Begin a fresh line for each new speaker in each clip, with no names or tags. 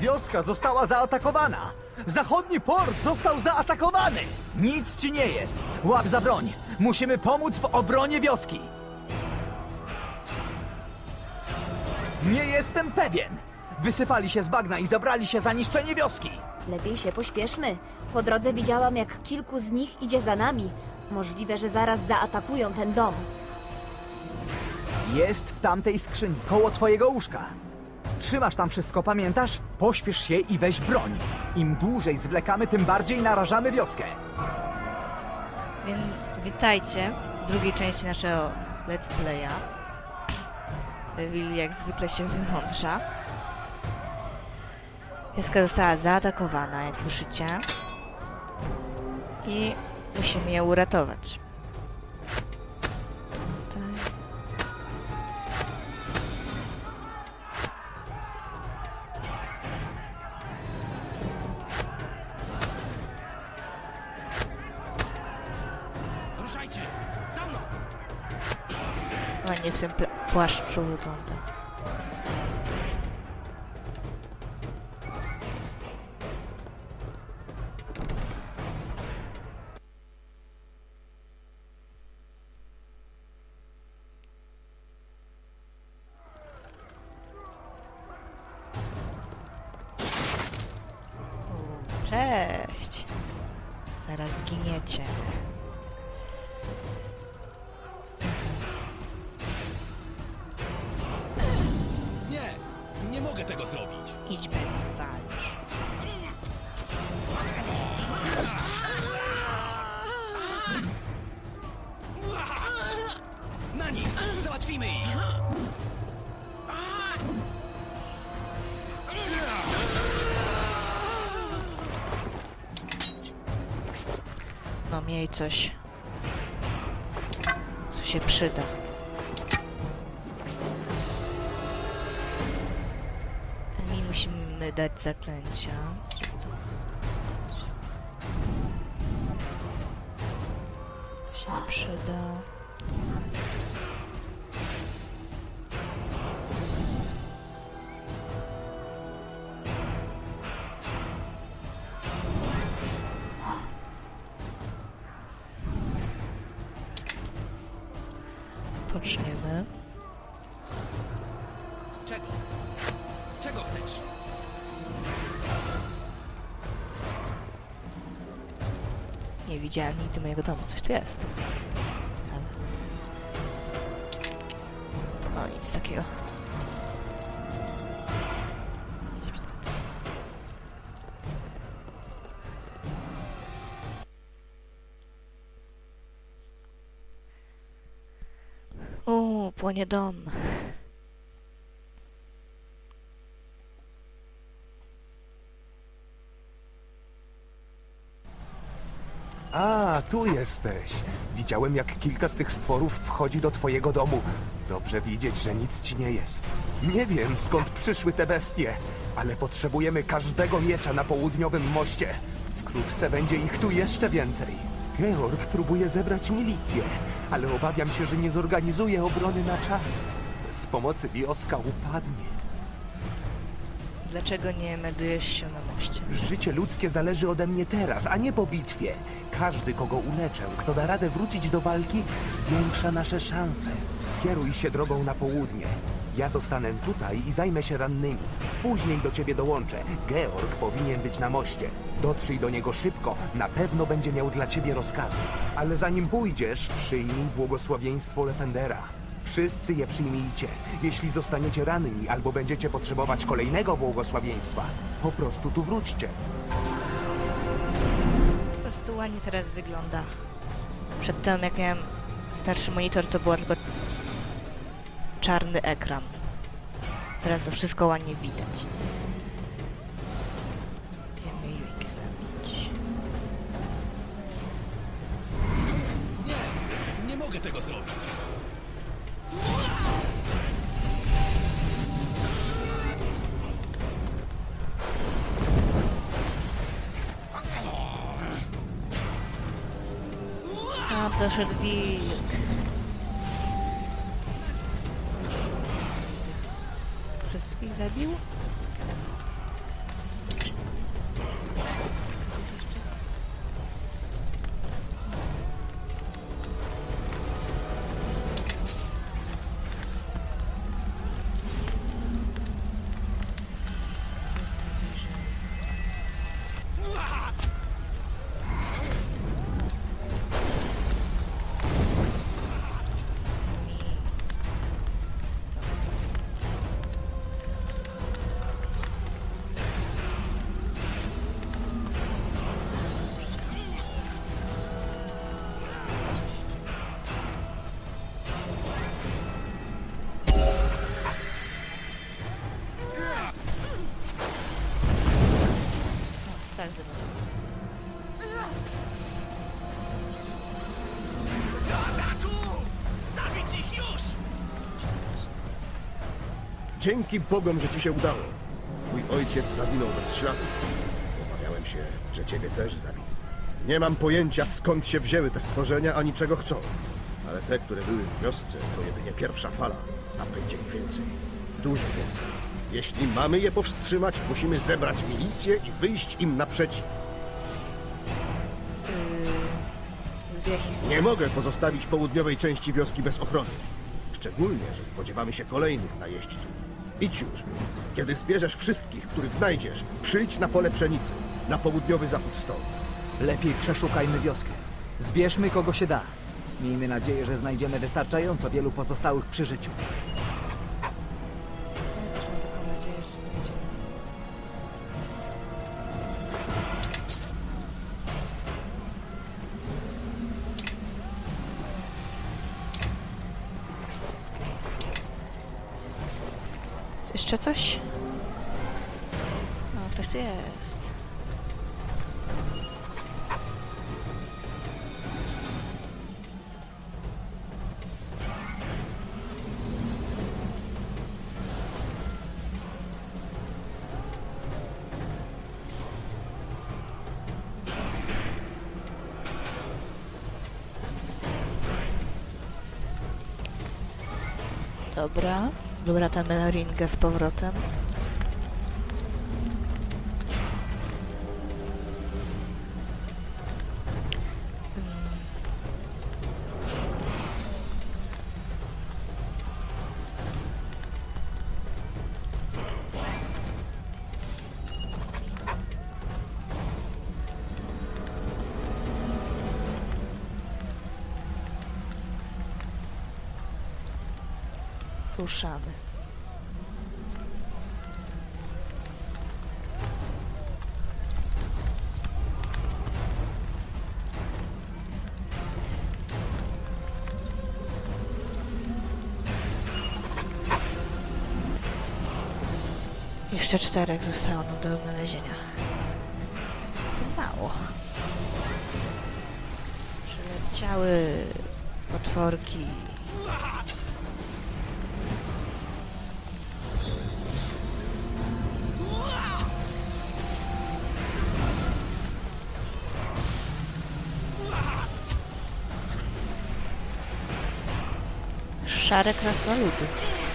Wioska została zaatakowana! Zachodni port został zaatakowany! Nic ci nie jest! Łap za broń! Musimy pomóc w obronie wioski! Nie jestem pewien! Wysypali się z bagna i zabrali się za niszczenie wioski!
Lepiej się pośpieszmy. Po drodze widziałam, jak kilku z nich idzie za nami. Możliwe, że zaraz zaatakują ten dom.
Jest w tamtej skrzyni, koło twojego łóżka. Trzymasz tam wszystko, pamiętasz? Pośpiesz się i weź broń. Im dłużej zwlekamy, tym bardziej narażamy wioskę.
Witajcie w drugiej części naszego Let's Playa. Willy jak zwykle się wymądrza. Wioska została zaatakowana, jak słyszycie. I musimy ją uratować. Płaszczu wygląda.
Tego zrobić!
Idź, Benny, walcz.
Na nich! Załatwimy ich!
No miej coś. Co się przyda. Dać zaklęcia. To się przyda. Poczniemy.
Czego? Czego chcesz?
Nie widziałem nigdy mojego domu. Coś tu jest. O, nic takiego. Uuu, płonie dom.
A, tu jesteś. Widziałem, jak kilka z tych stworów wchodzi do twojego domu. Dobrze widzieć, że nic ci nie jest. Nie wiem, skąd przyszły te bestie, ale potrzebujemy każdego miecza na południowym moście. Wkrótce będzie ich tu jeszcze więcej. Georg próbuje zebrać milicję, ale obawiam się, że nie zorganizuje obrony na czas. Bez pomocy wioska upadnie.
Dlaczego nie meldujesz się na moście?
Życie ludzkie zależy ode mnie teraz, a nie po bitwie. Każdy, kogo uleczę, kto da radę wrócić do walki, zwiększa nasze szanse. Kieruj się drogą na południe. Ja zostanę tutaj i zajmę się rannymi. Później do ciebie dołączę. Georg powinien być na moście. Dotrzyj do niego szybko, na pewno będzie miał dla ciebie rozkazy. Ale zanim pójdziesz, przyjmij błogosławieństwo Lefendera. Wszyscy je przyjmijcie. Jeśli zostaniecie ranni albo będziecie potrzebować kolejnego błogosławieństwa, po prostu tu wróćcie.
Po prostu ładnie teraz wygląda. Przedtem jak miałem starszy monitor, to była tylko czarny ekran. Teraz to wszystko ładnie widać.
Nie! Nie mogę tego zrobić!
Doszedł wilk. Wszystkich zabił?
Dzięki Bogom, że ci się udało. Twój ojciec zaginął bez śladu. Obawiałem się, że ciebie też zabił. Nie mam pojęcia, skąd się wzięły te stworzenia, ani czego chcą. Ale te, które były w wiosce, to jedynie pierwsza fala, a będzie ich więcej. Dużo więcej. Jeśli mamy je powstrzymać, musimy zebrać milicję i wyjść im naprzeciw.
Zbieg.
Nie mogę pozostawić południowej części wioski bez ochrony. Szczególnie, że spodziewamy się kolejnych najeźdźców. Idź już. Kiedy zbierzesz wszystkich, których znajdziesz, przyjdź na pole pszenicy, na południowy zachód stąd.
Lepiej przeszukajmy wioskę. Zbierzmy kogo się da. Miejmy nadzieję, że znajdziemy wystarczająco wielu pozostałych przy życiu.
Jeszcze coś? No, ktoś tu jest. Dobra. Dobra, tam ringę z powrotem. Ruszamy. Jeszcze czterech zostało nam do odnalezienia. Mało. Przyleciały potworki. Chara Krasnolud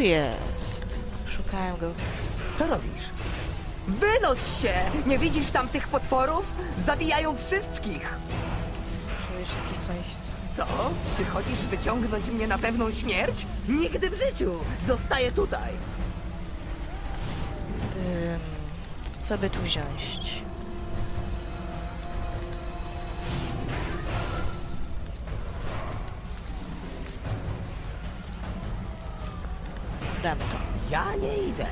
jest. Szukałem go.
Co robisz? Wynoś się! Nie widzisz tam tych potworów? Zabijają wszystkich!
Swoich...
Co? Przychodzisz wyciągnąć mnie na pewną śmierć? Nigdy w życiu! Zostaję tutaj!
Ym, co by tu wziąć?
Ja nie idę.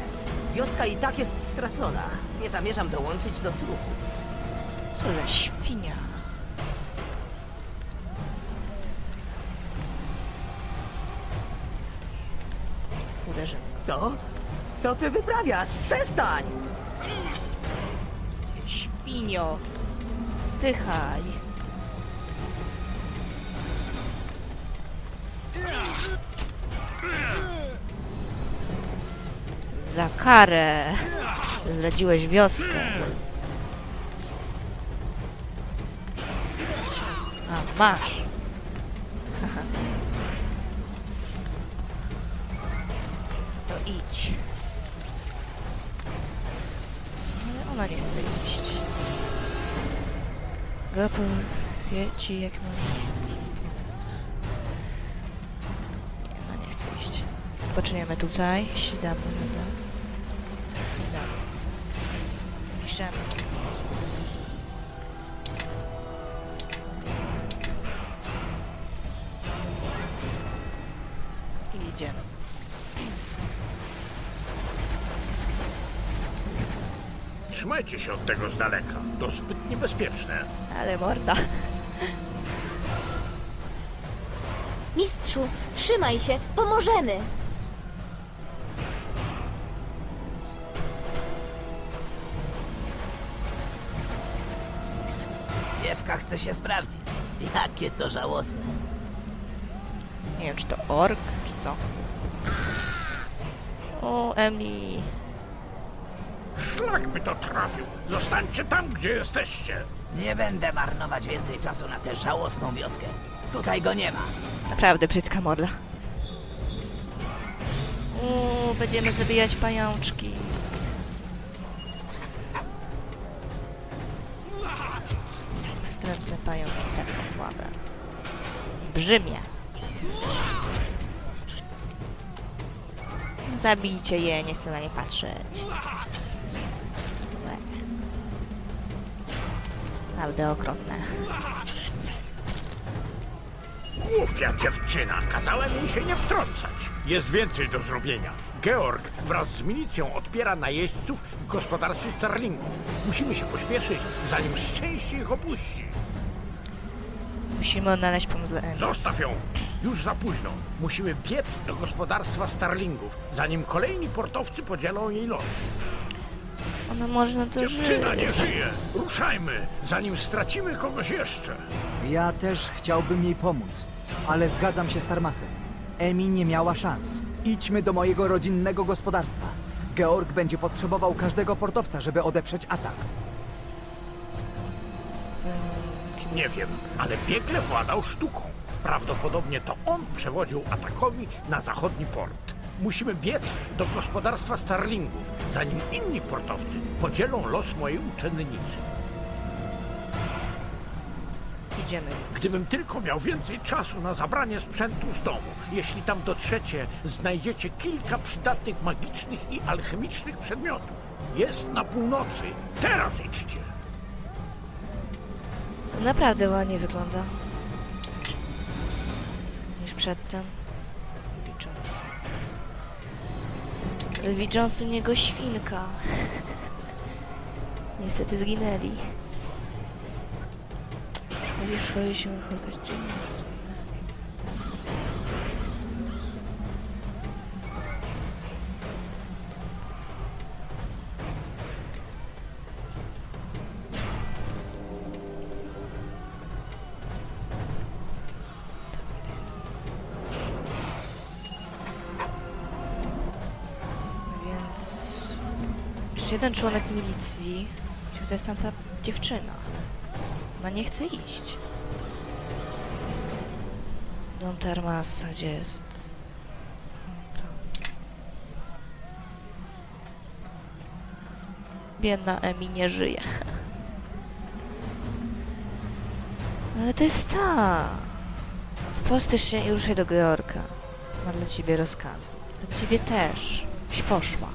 Wioska i tak jest stracona. Nie zamierzam dołączyć do trupu.
Co za świnia. Uderzymy.
Co? Co ty wyprawiasz? Przestań!
Świnio! Zdychaj! Za karę! Zdradziłeś wioskę. A, masz! To idź. Ale ona nie chce iść. Go powie ci jak mam. Nie, ona nie chce iść. Poczniemy tutaj. Sidamy radę. bierzemy. I jedziemy.
Trzymajcie się od tego z daleka. To zbyt niebezpieczne.
Ale morda.
Mistrzu, trzymaj się, pomożemy!
Dziewka chce się sprawdzić. Jakie to żałosne.
Nie wiem, czy to ork, czy co. O, Emily.
Szlak by to trafił. Zostańcie tam, gdzie jesteście.
Nie będę marnować więcej czasu na tę żałosną wioskę. Tutaj go nie ma.
Naprawdę brzydka morda. Uuu, będziemy zabijać pajączki. Brzymie. Zabijcie je, nie chcę na nie patrzeć. Naprawdę okropne.
Głupia dziewczyna. Kazałem jej się nie wtrącać. Jest więcej do zrobienia. Georg wraz z milicją odpiera najeźdźców w gospodarstwie Starlingów. Musimy się pośpieszyć, zanim szczęście ich opuści.
Musimy odnaleźć pomoc dla Emmy.
Zostaw ją! Już za późno. Musimy biec do gospodarstwa Starlingów, zanim kolejni portowcy podzielą jej los.
Ona może na to
Dziewczyna nie
żyć.
żyje! Ruszajmy, zanim stracimy kogoś jeszcze.
Ja też chciałbym jej pomóc, ale zgadzam się z Tarmasem. Emi nie miała szans. Idźmy do mojego rodzinnego gospodarstwa. Georg będzie potrzebował każdego portowca, żeby odeprzeć atak.
Nie wiem, ale biegle władał sztuką. Prawdopodobnie to on przewodził atakowi na zachodni port. Musimy biec do gospodarstwa Starlingów, zanim inni portowcy podzielą los mojej uczennicy.
Idziemy.
Gdybym tylko miał więcej czasu na zabranie sprzętu z domu. Jeśli tam dotrzecie, znajdziecie kilka przydatnych magicznych i alchemicznych przedmiotów. Jest na północy. Teraz idźcie.
Naprawdę ładnie wygląda. Niż przedtem. Lee Jones. To niego świnka. Niestety zginęli. Powierzchownie się jakaś jeden członek milicji. To jest tam ta dziewczyna? Ona nie chce iść. Dom Termasa, gdzie jest? Biedna Emi nie żyje. Ale to jest ta. Pospiesz się i ruszaj do Georga. Ma dla ciebie rozkazy. Dla ciebie też. Byś poszła.